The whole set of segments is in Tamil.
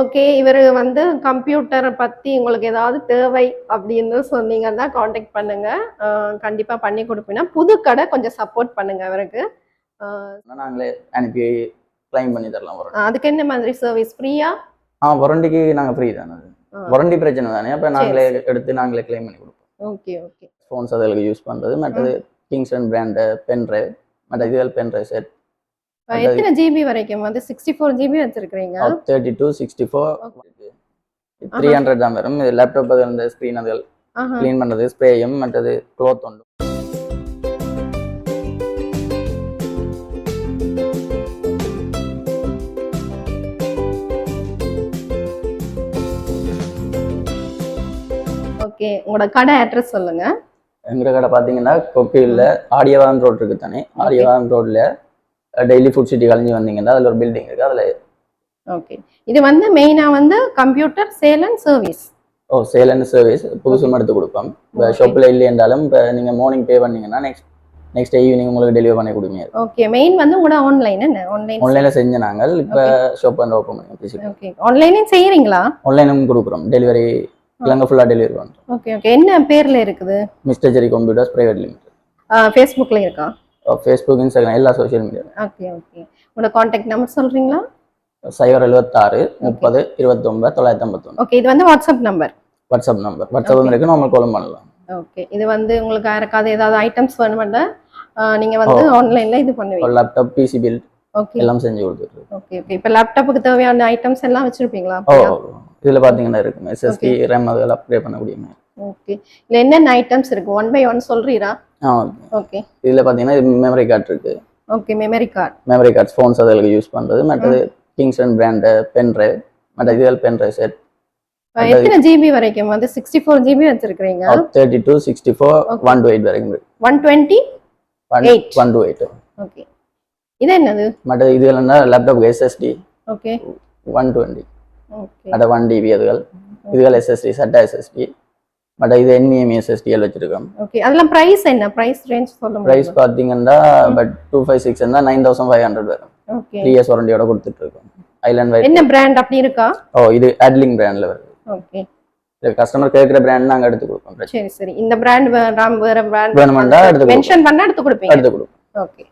ஓகே இவர் வந்து கம்ப்யூட்டரை பத்தி உங்களுக்கு ஏதாவது தேவை அப்படின்னு சொன்னீங்கன்னா காண்டாக்ட் பண்ணுங்க. அஹ் கண்டிப்பா பண்ணி கொடுப்பீங்க புது கடை கொஞ்சம் சப்போர்ட் பண்ணுங்க அவருக்கு அஹ் நாங்களே அனுப்பி கிளைம் பண்ணி தரலாம் அதுக்கு என்ன மாதிரி சர்வீஸ் ஃப்ரீயா ஆ வாரண்டிக்கு நாங்கள் ஃப்ரீ தானே வாரண்டி பிரச்சனை தானே அப்போ நாங்களே எடுத்து நாங்களே கிளைம் பண்ணி கொடுப்போம். ஓகே ஓகே ஃபோன்ஸ் அதுகளுக்கு யூஸ் பண்ணுறது மற்றது கிங்ஸ்டன் பிராண்டு பென் ட்ரைவ் மற்ற இதுகள் பென் ட்ரைவ் செட் எத்தனை ஜிபி வரைக்கும்? வந்து சிக்ஸ்டி ஃபோர் ஜிபி வச்சிருக்கீங்க thirty two sixty four three hundred தான் வரும். இது லேப்டாப் அந்த ஸ்க்ரீன் அதுகள். க்ளீன் பண்ணுறது ஸ்ப்ரேயும் மற்றது க்ளோத் உண்டு. ஓகே உங்களோட கடை அட்ரஸ் சொல்லுங்க. எங்கள் கடை பார்த்தீங்கன்னா கொக்கையில் ஆடியவான் ரோட் இருக்கு தானே? ஆடியவான் ரோட்ல டெய்லி ஃபுட் சிட்டி கழிஞ்சு வந்தீங்கன்னா அதில் ஒரு பில்டிங் இருக்கு. அதில் ஓகே இது வந்து மெயினா வந்து கம்ப்யூட்டர் சேல் அண்ட் சர்வீஸ் ஓ சேல் அண்ட் சர்வீஸ் புதுசும் எடுத்து கொடுப்போம். இப்போ. ஷாப்பில் இல்லைன்றாலும் இப்போ நீங்கள் மார்னிங் பே பண்ணீங்கன்னா நெக்ஸ்ட் நெக்ஸ்ட் ஈவினிங் உங்களுக்கு டெலிவரி பண்ணி கொடுங்க. ஓகே மெயின் வந்து உங்களோட ஆன்லைன் என்ன? ஆன்லைன் ஆன்லைனில் செஞ்ச நாங்கள். இப்போ ஷாப் வந்து ஓப்பன் பண்ணி ஓகே ஆன்லைனும் செய்யறீங்களா ஆன்லைனும் கொடுக்குறோம். டெலிவரி இலங்கை ஃபுல்லாக டெலிவரி பண்ணுறோம். ஓகே ஓகே என்ன பேர்ல இருக்குது? Mister Jerry computers private limited ஃபேஸ்புக்ல இருக்கா? ஃபேஸ்புக் இன்ஸ்டாகிராம் எல்லா சோஷியல் மீடியா ஓகே ஓகே உங்களோட காண்டாக்ட் நம்பர் சொல்றீங்களா? சைபர் எழுபத்தாறு முப்பது இருபத்தொம்பது தொள்ளாயிரத்தி ஐம்பத்தொன்று ஓகே இது வந்து WhatsApp number WhatsApp number WhatsApp இருக்கு நார்மல் காலும் பண்ணலாம். ஓகே இது வந்து உங்களுக்கு யாருக்காவது ஏதாவது ஐட்டம்ஸ் வேணுமெண்டா நீங்க வந்து ஆன்லைன்ல இது பண்ணுவீங்க. லேப்டாப் பிசி பில் ஓகே எல்லாம் செஞ்சு கொடுத்துட்டு. ஓகே ஓகே இப்போ லேப்டாப்புக்கு தேவையான ஐட்டம்ஸ் எல்லாம் வச்சிருப்பீங்களா? இதில் பார்த்தீங்கன்னா இருக்கு எஸ்எஸ்டி ரேம் அதெல்லாம் அப்கிரேட் பண்ணக்கூடிய மாதிரி ஓகே இல்ல என்னென்ன ஐட்டம்ஸ் இருக்கு? ஒன் பை ஒன் சொல்றீரா? ஓகே. இதில் பார்த்தீங்கன்னா இது மெமரி கார்டு இருக்கு. Okay memory card memory cards phones அதுகளுக்கு யூஸ் பண்ணுறது மற்றது கிங்ஸ்டன் பிராண்டு பென் ட்ரைவ் மற்ற இதுகள் பென் ட்ரைவ் செட் எத்தனை ஜிபி வரைக்கும்? வந்து சிக்ஸ்டி ஃபோர் ஜிபி வச்சிருக்கீங்க thirty two sixty four. One two eight வரைக்கும் one twenty one. One two eight okay இது என்னது? மற்ற இதுகள்னா laptop SSD okay one twenty okay மற்ற ஒன் டிபி அதுகள். இதுகள் எஸ்எஸ்டி சட்டா எஸ்எஸ்டி மற்ற இது E என்இஎம் எஸ்எஸ்டிஎல் வச்சிருக்கோம். ஓகே அதெல்லாம் பிரைஸ் என்ன? பிரைஸ் ரேஞ்ச் சொல்ல ப்ரைஸ் முடியுமா பார்த்தீங்கன்னா பட் டூ ஃபைவ் சிக்ஸ் இருந்தால் நைன் தௌசண்ட் ஃபைவ் ஹண்ட்ரட் வரும். ஓகே த்ரீ இயர்ஸ் வாரண்டியோட கொடுத்துட்டு இருக்கோம் ஐலாண்ட் வைட் என்ன பிராண்ட் அப்படி இருக்கா? ஓ இது அட்லிங் பிராண்டில் வருது. ஓகே கஸ்டமர் கேட்குற பிராண்ட் நாங்கள் எடுத்து கொடுப்போம். சரி சரி. இந்த பிராண்ட் வேற பிராண்ட் வேணுமெண்டா எடுத்து கொடுப்போம். மென்ஷன் பண்ணா எடுத்து கொடுப்பீங்க? எடுத்து கொடுப்போம். ஓகே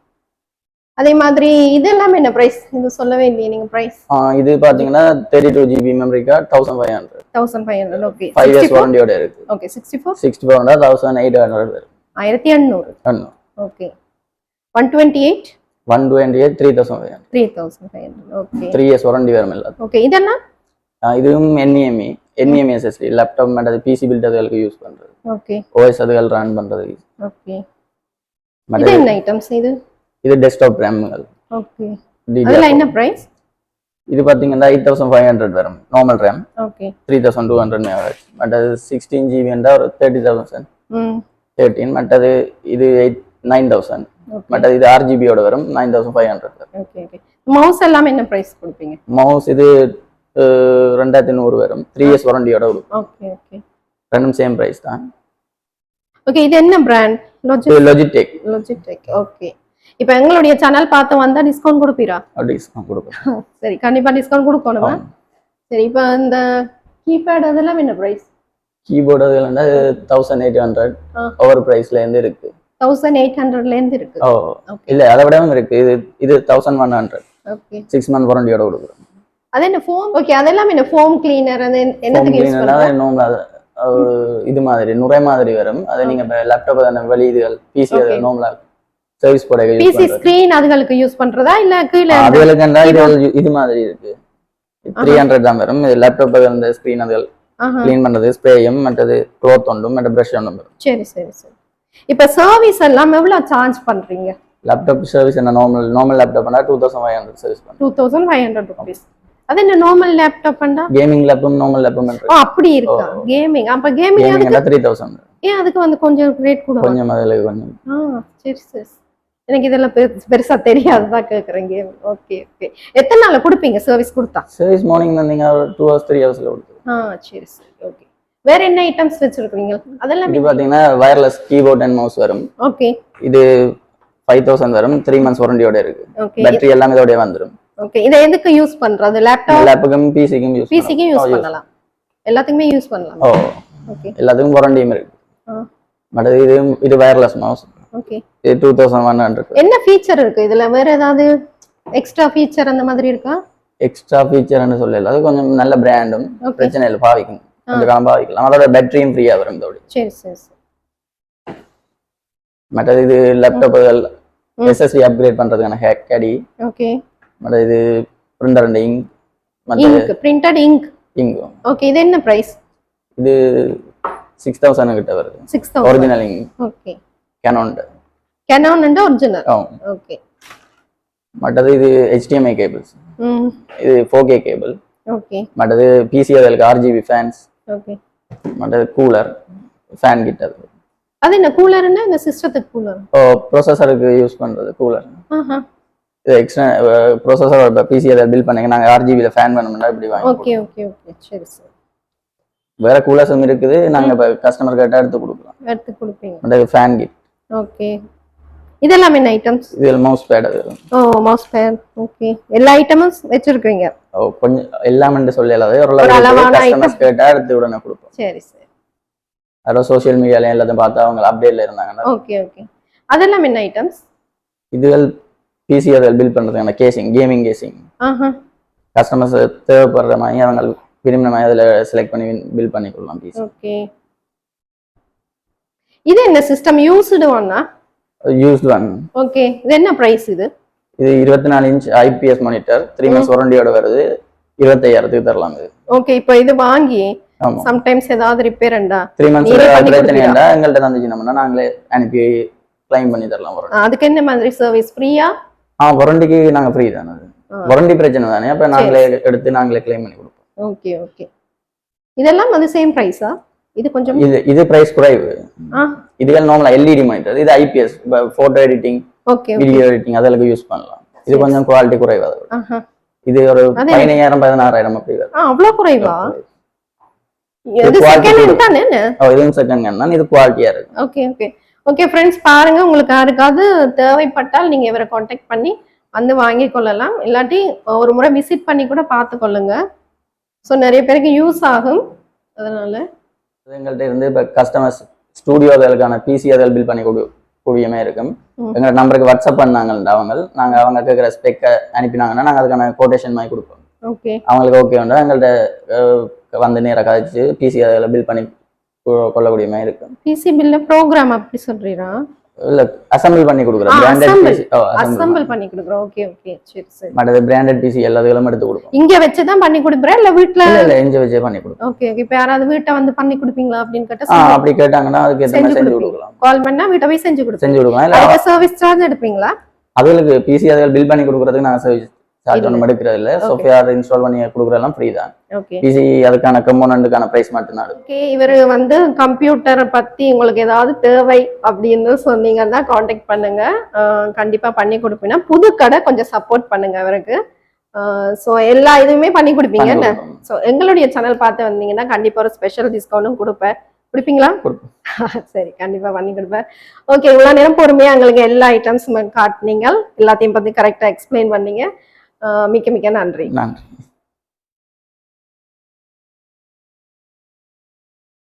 அதே மாதிரி இது எல்லாமே என்ன பிரைஸ் இது சொல்லவே இல்லையே நீங்க பிரைஸ் இது பார்த்தீங்கன்னா thirty two GB memory card thousand five hundred thousand five hundred okay five sixty years four வாரண்டியோட இருக்கு. Okay sixty four sixty four hundred thousand eight hundred வரும். ஆயிரத்தி எண்ணூறு. ஒன்று okay one twenty eight one twenty eight three thousand five hundred three thousand five hundred okay three years warranty வரும் எல்லாத்துக்கும். ஓகே இதெல்லாம்? ஆ, இதுவும் E NVMe NVMe SSD laptop மற்றது பிசி பில்ட் அதுகளுக்கு யூஸ் பண்ணுறது ஓகே ஓஎஸ் அதுகள் ரன் பண்ணுறது ஓகே இது என்ன ஐட்டம்ஸ் இது? இது டெஸ்க்டாப் ரேம்கள் ஓகே அதெல்லாம் என்ன பிரைஸ் இது பார்த்தீங்கன்னா எயிட் தௌசண்ட் ஃபைவ் ஹண்ட்ரட் வரும். Normal RAM okay three thousand two hundred மேவரேஜ் but அது சிக்ஸ்டீன் ஜிபின்றா ஒரு தேர்ட்டி தௌசண்ட் தேர்ட்டின் மற்றது இது எயிட் நைன் தௌசண்ட் ஓகே மற்றது இது ஆர் ஜிபியோட வரும். Nine thousand five hundred okay okay mouse எல்லாம் என்ன பிரைஸ் கொடுப்பீங்க? மவுஸ் இது ரெண்டாயிரத்தி நூறு வரும். த்ரீ இயர்ஸ் வாரண்டியோட கொடுக்கும் ஓகே ஓகே ரெண்டும் சேம் ப்ரைஸ் தான். ஓகே இது என்ன பிராண்ட் லொஜிடெக் லொஜிடெக் ஓகே இப்போ எங்களுடைய சேனல் பார்த்து வந்தா டிஸ்கவுண்ட் கொடுப்பீரா? டிஸ்கவுண்ட் கொடுக்கும் சரி கண்டிப்பா டிஸ்கவுண்ட் கொடுக்கணுமா சரி இப்போ இந்த கீபேட் அதெல்லாம் என்ன பிரைஸ் கீபோர்டு அதுல தௌசண்ட் எயிட் ஹண்ட்ரட். ஒவ்வொரு ப்ரைஸ்ல இருந்து இருக்கு. தௌசண்ட் எயிட் ஹண்ட்ரட்ல இருந்து இருக்கு. ஓ. இல்ல அதை விடவும் இருக்கு. இது இது thousand one hundred okay six month வாரண்டியோட கொடுக்குறோம். அது என்ன ஃபோம் ஓகே அதெல்லாம் என்ன ஃபோம் கிளீனர் அது என்ன- என்னத்துக்கு யூஸ் ஒரு இது மாதிரி நுரை மாதிரி வரும். அதை நீங்க லேப்டாப் வெளி இதுகள் பிசி Okay. நோம்லா சர்வீஸ் போட பிசி ஸ்கிரீன் அதுகளுக்கு யூஸ் பண்றதா? இல்ல கீழே அதுகளுக்கு இது இது மாதிரி இருக்கு. த்ரீ ஹண்ட்ரட் தான் வரும். இது லேப்டாப் அந்த ஸ்க்ரீன் அதுகள். க்ளீன் பண்றது ஸ்ப்ரேயும் மற்றது க்ளோத் ஒன்றும் மற்ற ப்ரஷ் ஒன்றும் வரும். சரி சரி சரி. இப்ப சர்வீஸ் எல்லாம் எவ்வளவு சார்ஜ் பண்றீங்க? லேப்டாப் சர்வீஸ் என்ன normal normal லேப்டாப்னா two thousand five hundred service பண்ணுறோம் two thousand five hundred rupees அது என்ன நார்மல் லேப்டாப் பண்ணா? கேமிங் லேப்டாப் நார்மல் லேப்டாப் ஓ அப்படி இருக்கா? கேமிங் அப்ப கேமிங் அதுக்கு த்ரீ தௌசண்ட் ஏன் அதுக்கு வந்து கொஞ்சம் ரேட் கூட? கொஞ்சம் அதில் கொஞ்சம். ஆ சரி சரி. எனக்கு இதெல்லாம் பெரு- பெருசா கேக்குறேன் கேம். ஓகே ஓகே எத்தனை நாள்ல கொடுப்பீங்க? சர்வீஸ் கொடுத்தா? சர்வீஸ் மார்னிங் வந்தீங்க டூ ஹவர்ஸ் த்ரீ ஹவர்ஸில் கொடுத்து ஆ சரி சரி. ஓகே வேற என்ன ஐட்டம்ஸ் வச்சிருக்கீங்க? அதெல்லாம் இது பார்த்தீங்கன்னா வயர்லெஸ் கீபோர்ட் அண்ட் மவுஸ் வரும். ஓகே இது ஃபைவ் தௌசண்ட் வரும். த்ரீ மந்த்ஸ் வாரண்டியோட இருக்கு. ஓகே பேட்டரி எல்லாமே இதோடய வந்துடும் ஓகே இதை எதுக்கு யூஸ் பண்றது லேப்டாப் லேப்புக்கும் பிசிக்கும் யூஸ் பிசிக்கும் யூஸ் பண்ணலாம். எல்லாத்துக்குமே யூஸ் பண்ணலாம். ஓ ஓகே எல்லாத்துக்கும் வாரண்டியும் இருக்கு. ஆ. பட் இது இது wireless mouse okay two thousand one hundred என்ன ஃபீச்சர் இருக்கு? இதுல வேற ஏதாவது எக்ஸ்ட்ரா ஃபீச்சர் அந்த மாதிரி இருக்கா? எக்ஸ்ட்ரா ஃபீச்சர்னு சொல்லல. அது கொஞ்சம் நல்ல பிராண்டும் பிரச்சனை இல்லை பாவிக்கும் கொஞ்சம் காலம் பாவிக்கலாம். அதோட பேட்டரியும் ஃப்ரீயா வரும் இதோட சரி சரி மற்றது இது லேப்டாப்புகள் ம். எஸ்எஸ்டி அப்கிரேட் பண்றதுக்கான ஹேக் கேடி ஓகே மற்ற இது printer and ink ink printed ink ink okay இது என்ன பிரைஸ் இது சிக்ஸ் தௌசண்ட் கிட்ட வருது. Six original ink okay Canon Canon and original ah okay மற்றது இது HDMI கேபிள்ஸ் ம் இது ஃபோர் கே கேபிள் ஓகே மற்றது பிசிஎல்க்கு ஆர்ஜிபி ஃபேன்ஸ் ஓகே மற்றது கூலர் ஃபேன் கிட்ட அது. அது என்ன கூலர்னா இந்த சிஸ்டத்துக்கு கூலர் ஓ ப்ரொசஸருக்கு யூஸ் பண்றது கூலர் இது எக்ஸ்ட்ரா ப்ரொசஸர் இப்போ பிசிஎல் பில் பண்ணுங்க நாங்கள் ஆர்ஜிபியில் ஃபேன் பண்ணணும்னா இப்படி வாங்கி ஓகே ஓகே ஓகே சரி சரி வேற கூலர்ஸும் இருக்குது நாங்கள் இப்போ கஸ்டமர் கேட்டால் எடுத்து கொடுக்கலாம் எடுத்து கொடுப்பீங்க மற்றது ஃபேன் கிட் ஓகே. இதெல்லாம் என்ன ஐட்டம்ஸ் இதில் மவுஸ் பேட் அது ஓ மவுஸ் பேர் ஓகே. எல்லா ஐட்டமும் வச்சிருக்கீங்க? ஓ, கொஞ்சம் எல்லாமே சொல்லல அது ஒரு அளவான கஸ்டமர்ஸ் கேட்டால் எடுத்து உடனே கொடுப்போம். சரி சரி. அதோட சோஷியல் மீடியால எல்லாத்தையும் பார்த்தா அவங்க அப்டேட்ல இருந்தாங்கன்னா. Okay okay. அதெல்லாம் என்ன ஐட்டம்ஸ் இதுகள் பிசி அதில் பில் பண்ணுறதுக்கான கேசிங் கேமிங் கேசிங் ஆஹா. கஸ்டமர்ஸ் தேவைப்படுற மாதிரி அவங்க விரும்பின மாதிரி அதில் செலக்ட் பண்ணி பில் பண்ணி கொள்ளலாம் பிசி ஓகே. இது என்ன சிஸ்டம் யூஸ்டு ஒன்னா யூஸ்டு ஒன் ஓகே இது என்ன பிரைஸ் இது? இது இருபத்தி நாலு inch IPS monitor three months வாரண்டியோட வருது. இருபத்தையாயிரத்துக்கு தரலாம் இது. ஓகே இப்போ இது வாங்கி சம்டைம்ஸ் ஏதாவது ரிப்பேர்ண்டா த்ரீ மந்த்ஸ் நீங்களே பண்ணி பிரச்சனை கொடுப்பீங்களா? இருந்தா எங்கள்கிட்ட தந்துச்சுனோம்னா நாங்களே அனுப்பி கிளைம் பண்ணி தரலாம் அதுக்கு என்ன மாதிரி சர்வீஸ் ஃப்ரீயா ஆ வாரண்டிக்கு நாங்கள் ஃப்ரீ தானே. வாரண்டி பிரச்சனை தானே. அப்போ நாங்களே எடுத்து நாங்களே கிளைம் பண்ணி கொடுப்போம். ஓகே ஓகே இதெல்லாம் வந்து சேம் பிரைஸா இது கொஞ்சம் இது இது பிரைஸ் குறைவு. இதுகள் நார்மலா எல்இடி மானிட்டர் இது IPS photo editing okay video editing அதெல்லாம் யூஸ் பண்ணலாம். இது கொஞ்சம் குவாலிட்டி குறைவு அதை. விட. ஆஹா. இது ஒரு பதினையாயிரம் பதினாறாயிரம் அப்படி வரும். ஆ அவ்வளோ குறைவா? இது செகண்ட் தானே இதுவும் செகண்ட் ஹேண்ட் தான். இது குவாலிட்டியா இருக்கு. ஓகே ஓகே ஓகே ஃப்ரெண்ட்ஸ் பாருங்க. உங்களுக்கு யாருக்காவது தேவைப்பட்டால் நீங்க இவரை காண்டாக்ட் பண்ணி வந்து வாங்கி கொள்ளலாம். இல்லாட்டி ஒரு முறை விசிட் பண்ணி கூட பார்த்து கொள்ளுங்க. ஸோ நிறைய பேருக்கு யூஸ் ஆகும். அதனால எங்கள்கிட்ட இருந்து இப்போ கஸ்டமர்ஸ் ஸ்டூடியோ அதற்கான பிசி அதில் பில் பண்ணி கொடு கூடியமே இருக்கும். ம். எங்க நம்பருக்கு வாட்ஸ்அப் பண்ணாங்கல்ல அவங்க நாங்க அவங்க கேட்குற ஸ்பெக்கை அனுப்பினாங்கன்னா நாங்க அதுக்கான கோட்டேஷன் மாதிரி கொடுப்போம். ஓகே அவங்களுக்கு ஓகே உண்டா? எங்கள்கிட்ட வந்து நேராக கழிச்சு பிசி அதில் பில் பண்ணி கொ- கொள்ளக்கூடிய மாதிரி இருக்கும் பிசி பில்ல ப்ரோக்ராம் அப்படி சொல்றீரா? இல்ல அசம்பிள் பண்ணி கொடுக்குறோம் பிராண்டட். பிசி அசம்பிள் பண்ணி. கொடுக்குறோம் ஓகே ஓகே சரி சரி. மற்றது பிராண்டட் பிசி எல்லாத்துகளும் எடுத்து கொடுப்போம். இங்க வச்சுதான் பண்ணி கொடுக்குறேன் இல்ல வீட்ல? இல்ல இல்ல எஞ்சி வச்சே பண்ணி கொடுப்போம். ஓகே ஓகே இப்ப யாராவது வீட்டை வந்து பண்ணி கொடுப்பீங்களா அப்படின்னு கேட்டா அப்படி கேட்டாங்கன்னா அதுக்கு செஞ்சு மாதிரி செஞ்சு. கொடுக்கலாம். கால் பண்ணா வீட்டை போய் செஞ்சு கொடுப்பீங்க. செஞ்சு கொடுக்கலாம். இல்ல சர்வீஸ் சார்ஜ் எடுப்பீங்களா? அதுகளுக்கு பிசி அதில் பில் பண்ணி கொடுக்குறதுக்கு நாங்க சர்வீஸ் சார்ஜ். ஒன்றும் எடுக்கிறது இல்ல. சோஃபியார் இன்ஸ்டால் பண்ணி கொடுக்குறதெல்லாம் ஃப்ரீ தான். பிசி அதுக்கான கம்போனண்ட்டுக்கான பிரைஸ் மட்டும்தான். ஓகே இவர் வந்து கம்ப்யூட்டரை பத்தி உங்களுக்கு ஏதாவது தேவை அப்படின்னு சொன்னீங்கன்னா காண்டாக்ட் பண்ணுங்க. அஹ் கண்டிப்பா பண்ணி கொடுப்பீங்கன்னா புது கடை கொஞ்சம் சப்போர்ட் பண்ணுங்க அவருக்கு. ஸோ எல்லா இதுவுமே பண்ணி கொடுப்பீங்க என்ன. ஸோ எங்களுடைய சேனல் பார்த்து வந்தீங்கன்னா கண்டிப்பா ஒரு ஸ்பெஷல் டிஸ்கவுண்ட்டும் கொடுப்பேன். கொடுப்பீங்களா. சரி கண்டிப்பா பண்ணி கொடுப்பேன். ஓகே இவ்வளவு நேரம் பொறுமையா எங்களுக்கு எல்லா ஐட்டம்ஸும் காட்டினீங்க. எல்லாத்தையும் பத்தி கரெக்டா எக்ஸ்பிளைன் பண்ணீங்க. மிக்க மிக்க நன்றி. நன்றி.